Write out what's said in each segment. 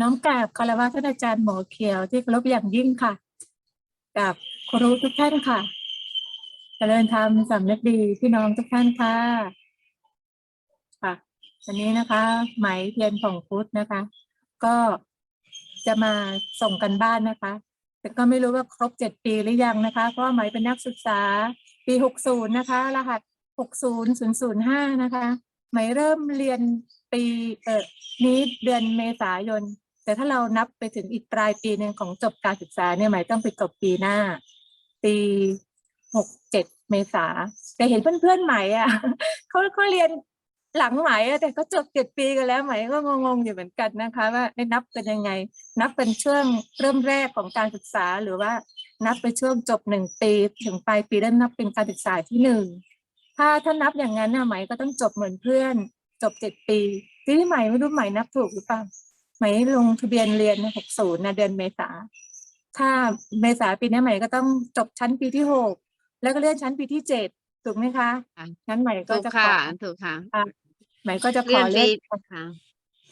น้อมกราบคารวะท่านอาจารย์หมอเขียวที่เคารพอย่างยิ่งค่ะกับครูทุกท่านค่ะเจริญธรรมสำนึกดีพี่น้องทุกท่านค่ะค่ะวันนี้นะคะไหมเทียนของพุทธนะคะ ก็จะมาส่งกันบ้านนะคะ แต่ก็ไม่รู้ว่าครบเจ็ดปีหรือยังนะคะ เพราะว่าไหมเป็นนักศึกษาปีหกศูนย์นะคะ รหัสหกศูนย์ศูนย์ศูนย์ห้านะคะไหมเริ่มเรียนปีเออนี้เดือนเมษายน แต่ถ้าเรานับไปถึงอีกปลายปีหนึ่งของจบการศึกษาเนี่ยหมายต้องไปจบปีหน้า ปีหกเจ็ดเมษาแต่เห็นเพื่อนๆไหมอะเขาเขาเรียนหลังไหมอะแต่ก็จบเจ็ดปีกันแล้วไหมก็งงๆอยู่เหมือนกันนะคะ ว่าได้นับเป็นยังไง นับเป็นช่วงเริ่มแรกของการศึกษาหรือว่านับไปช่วงจบหนึ่งปีถึงปลายปีแล้วนับเป็นการศึกษาที่หนึ่งถ้าถ้านับอย่างนั้นนะไหมก็ต้องจบเหมือนเพื่อน จบเจ็ดปีที่นี่ไหมไม่รู้ไหมนับถูกหรือเปล่า ไหมลงทะเบียนเรียนหกศูนย์นะเดือนเมษาถ้าเมษาปีนี้ไหมก็ต้องจบชั้นปีที่หกแล้วก็เลื่อนชั้นปีที่เจ็ดถูกไหมคะค่ะงั้นไหมก็ถูกจะขค่ะอถูกค่ะไหมก็จะขเลื่ออนเลื่ปีอนค่ะ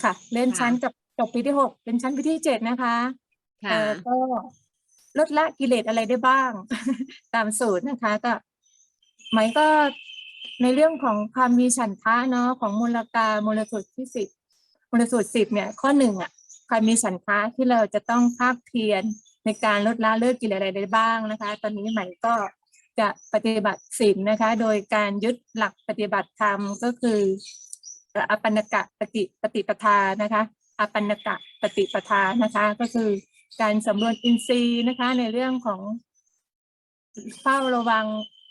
ค่ะ เลื่อนค่ะชั้นจบจบปีที่หกเป็นชั้นปีที่เจ็ดนะคะค่ะเอ่อก็ลดละกิเลสอะไรได้บ้าง ตามสูตรนะคะก็ไหมก็ในเรื่องของความมีฉันทะเนาะของมูลกามูลสูตรที่สิบ มูลสูตรสิบเนี่ยข้อหนึ่งอะความมีฉันทะที่เราจะต้องภาคเพียรในการลดละเลิกกิเลสอะไรได้บ้างนะคะ ตอนนี้ใหม่ก็จะปฏิบัติศีลนะคะ โดยการยึดหลักปฏิบัติธรรมก็คืออปันกะปฏิปฏิปทานะคะอปันนกะปฏิปทานะคะ ก็คือการสำรวจอินทรีย์นะคะ ในเรื่องของเฝ้าระวัง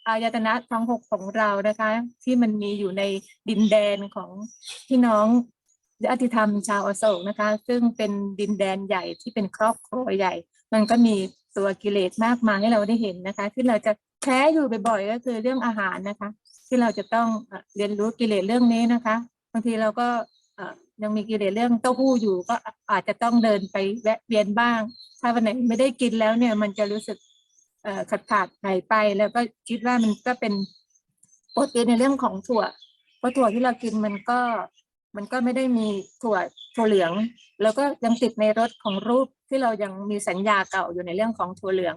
อายตนะทั้งหกของเรานะคะ ที่มันมีอยู่ในดินแดนของพี่น้อง ญาติธรรมชาวอโศกนะคะ ซึ่งเป็นดินแดนใหญ่ที่เป็นครอบครัวใหญ่ มันก็มีตัวกิเลสมากมายให้เราได้เห็นนะคะ ที่เราจะแพ้อยู่บ่อยๆก็คือเรื่องอาหารนะคะ ที่เราจะต้องเรียนรู้กิเลสเรื่องนี้นะคะบางทีเราก็ยังมีกิเลสเรื่องเต้าหู้อยู่ก็อาจจะต้องเดินไปแวะเวียนบ้าง ถ้าวันไหนไม่ได้กินแล้วเนี่ย มันจะรู้สึกขาดขาดหายไป แล้วก็คิดว่ามันก็เป็นโปรตีนในเรื่องของถั่วเพราะถั่วที่เรากินมันก็ มันก็ไม่ได้มีถั่วถั่วเหลือง แล้วก็ยังติดในรสของรูปที่เรายังมีสัญญาเก่าอยู่ในเรื่องของถั่วเหลือง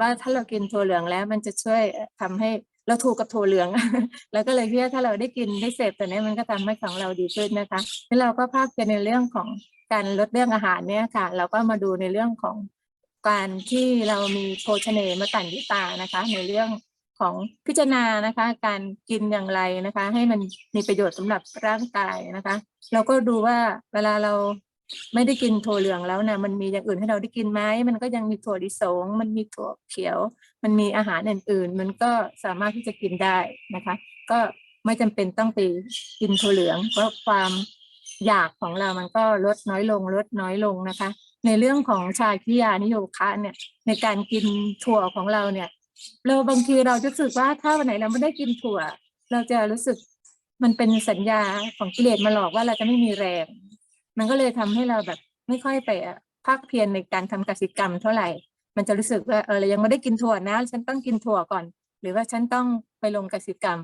ว่าถ้าเรากินถั่วเหลืองแล้วมันจะช่วยทำให้เราถูกกับถั่วเหลือง แล้วก็เลยคิดว่าถ้าเราได้กินได้เสพตัวนี้มันก็ทำให้ของเราดีขึ้นนะคะแล้วเราก็ภาคเปในเรื่องของการลดเรื่องอาหารเนี่ยค่ะ เราก็มาดูในเรื่องของการที่เรามีโภชเนมตันยิตานะคะ ในเรื่อง ของพิจารณานะคะ การกินอย่างไรนะคะ ให้มันมีประโยชน์สำหรับร่างกายนะคะ เราก็ดูว่าเวลาเราไม่ได้กินถั่วเหลืองแล้วนะมันมีอย่างอื่นให้เราได้กินไหมมันก็ยังมีถั่วลิสง มันมีถั่วเขียว มันมีอาหารอื่นๆ มันก็สามารถที่จะกินได้นะคะ ก็ไม่จำเป็นต้องไปกินถั่วเหลืองเพราะความอยากของเรามันก็ลดน้อยลงลดน้อยลงนะคะ ในเรื่องของชาคิยานิโยคะเนี่ยในการกินถั่วของเราเนี่ย เราบางทีเราจะรู้สึกว่าถ้าวันไหนเราไม่ได้กินถั่ว เราจะรู้สึกมันเป็นสัญญาของกิเลสมาหลอกว่าเราจะไม่มีแรง มันก็เลยทำให้เราแบบไม่ค่อยไปภาคเพียรในการทำกสิกรรมเท่าไหร่ มันจะรู้สึกว่าเออเรายังไม่ได้กินถั่วนะ ฉันต้องกินถั่วก่อน หรือว่าฉันต้องไปลงกสิกรรม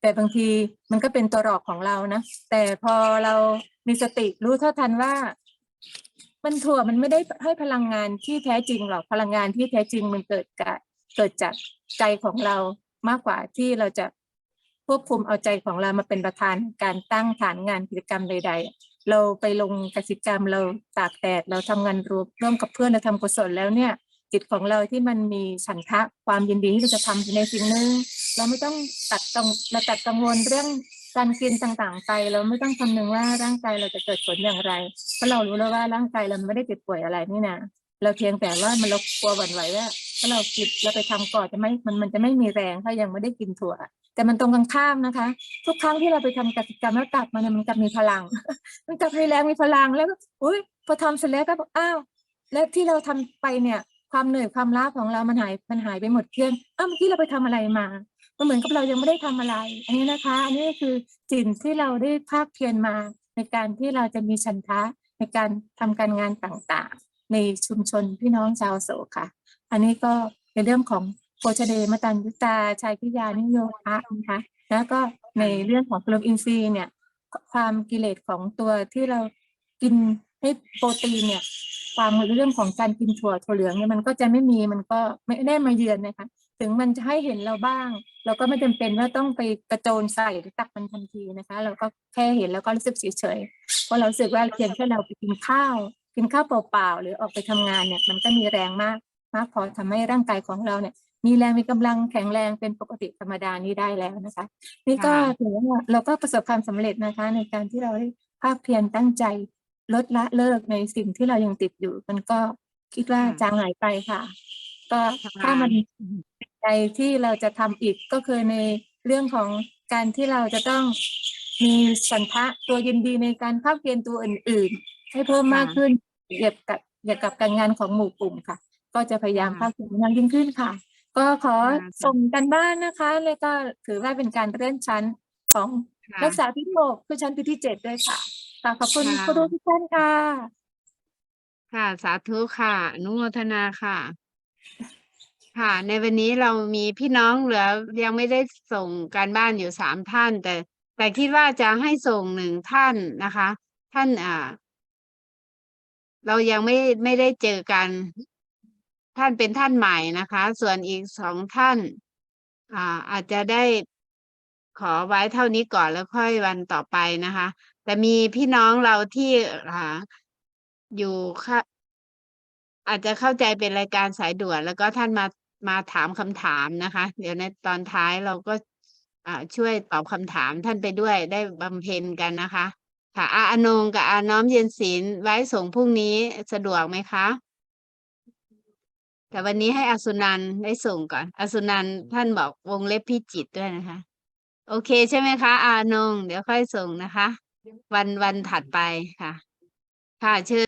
แต่บางทีมันก็เป็นตัวหลอกของเรานะ แต่พอเรามีสติรู้เท่าทันว่า มันถั่วมันไม่ได้ให้พลังงานที่แท้จริงหรอก พลังงานที่แท้จริงมันเกิดจาก เกิดจากใจของเรามากกว่าที่เราจะควบคุมเอาใจของเรามาเป็นประธานการตั้งฐานงานกิจกรรมใด ๆ เราไปลงกสิกรรมเราตากแดดเราทำงานรวมร่วมกับเพื่อนเราทำกุศลแล้วเนี่ย จิตของเราที่มันมีฉันทะความยินดีที่เราจะทำในสิ่งหนึ่งเราไม่ต้องตัดกังเราตัดกังวลเรื่องการกินต่างๆไปเราไม่ต้องคำนึงว่าร่างกายเราจะเกิดผลอย่างไร เพราะเรารู้แล้วว่าร่างกายเราไม่ได้เจ็บป่วยอะไรนี่นะเราเพียงแต่ว่ามันเรากลัวหวั่นไหวว่า ถ้าเรากินเราไปทำก่อนจะไม่มันมันจะไม่มีแรงถ้ายังไม่ได้กินถั่ว แต่มันตรงกันข้ามนะคะ ทุกครั้งที่เราไปทำกิจกรรมแล้วกลับมาเนี่ยมันกลับมีพลัง มันกลับมีแรงมีพลังแล้วก็อุ้ยพอทำเสร็จแล้วก็บอ้าวและที่เราทำไปเนี่ยความเหนื่อยความล้าของเรามันหายมันหายไปหมดเกลี้ยงอ้าวเมื่อกี้เราไปทำอะไรมามันเหมือนกับเรายังไม่ได้ทำอะไร อันนี้นะคะ อันนี้คือสิ่งที่เราได้ภาคเพียรมาในการที่เราจะมีฉันทะในการทำการงานต่างๆ ในชุมชนพี่น้องชาวโสค่ะ อันนี้ก็ในเรื่องของโภชเดมตันยุตาชายพิยานิโยคะนะคะแล้วก็ในเรื่องของกลมอินทรีย์เนี่ย ความกิเลสของตัวที่เรากินให้โปรตีนเนี่ย ความเรื่องของการกินถั่วถั่วเหลืองเนี่ยมันก็จะไม่มีมันก็ไม่ได้มาเยือนนะคะ ถึงมันจะให้เห็นเราบ้าง เราก็ไม่จำเป็นว่าต้องไปกระโจนใส่หรือตักมันทันทีนะคะ เราก็แค่เห็นแล้วก็รู้สึกเฉยๆเพราะเราสึกว่าเพียงแค่เราไปกินข้าว กินข้าวเปล่าๆหรือออกไปทำงานเนี่ย มันก็มีแรงมากมากพอทำให้ร่างกายของเราเนี่ย มีแรงมีกำลังแข็งแรงเป็นปกติธรรมดานี้ได้แล้วนะคะ นี่ก็ค่ะถือว่าเราก็ประสบความสำเร็จนะคะ ในการที่เราได้ภาคเพียรตั้งใจลดละเลิกในสิ่งที่เรายังติดอยู่ มันก็คิดว่าค่ะจางหายไปค่ะ ก็ค่ะถ้ามันเป็นใจที่เราจะทำอีกก็คือในเรื่องของการที่เราจะต้องมีสันทะตัวยินดีในการภาคเพียรตัวอื่น ๆ ให้เพิ่มมากขึ้น เกี่ยวกับเกี่ยวกับการงานของหมู่กลุ่มค่ะ ก็จะพยายามภาคเพียรมากยิ่งขึ้นค่ะ ก็ขอส่งกันบ้านนะคะ แล้วก็ถือว่าเป็นการเลื่อนชั้นของค่ะนักศึกษาปีที่หกคือชั้นปีที่เจ็ดด้วยค่ะค่ะขอบคุณค่ะครูทุกท่านค่ะ ค่ะ สาธุค่ะอนุโมทนาค่ะ ค่ะ ในวันนี้เรามีพี่น้องเหลือยังไม่ได้ส่งการบ้านอยู่สามท่าน แต่แต่คิดว่าจะให้ส่งหนึ่งท่านนะคะ ท่านอ่า เรายังไม่ไม่ได้เจอกัน ท่านเป็นท่านใหม่นะคะ ส่วนอีกสองท่านอ่าอาจจะได้ขอไว้เท่านี้ก่อนแล้วค่อยวันต่อไปนะคะ แต่มีพี่น้องเราที่อ่าอยู่ค่ะอาจจะเข้าใจเป็นรายการสายด่วนแล้วก็ท่านมามาถามคำถามนะคะ เดี๋ยวในตอนท้ายเราก็ช่วยตอบคำถามท่านไปด้วยได้บำเพ็ญกันนะคะ ค่ะอาอนงกับอาน้อมเย็นศีลไว้ส่งพรุ่งนี้สะดวกไหมคะ แต่วันนี้ให้อาสุนันได้ส่งก่อนอาสุนันท่านบอกวงเล็บพิจิตด้วยนะคะ โอเคใช่ไหมคะ อานง เดี๋ยวค่อยส่งนะคะ วันวันถัดไปค่ะ ค่ะเชิญ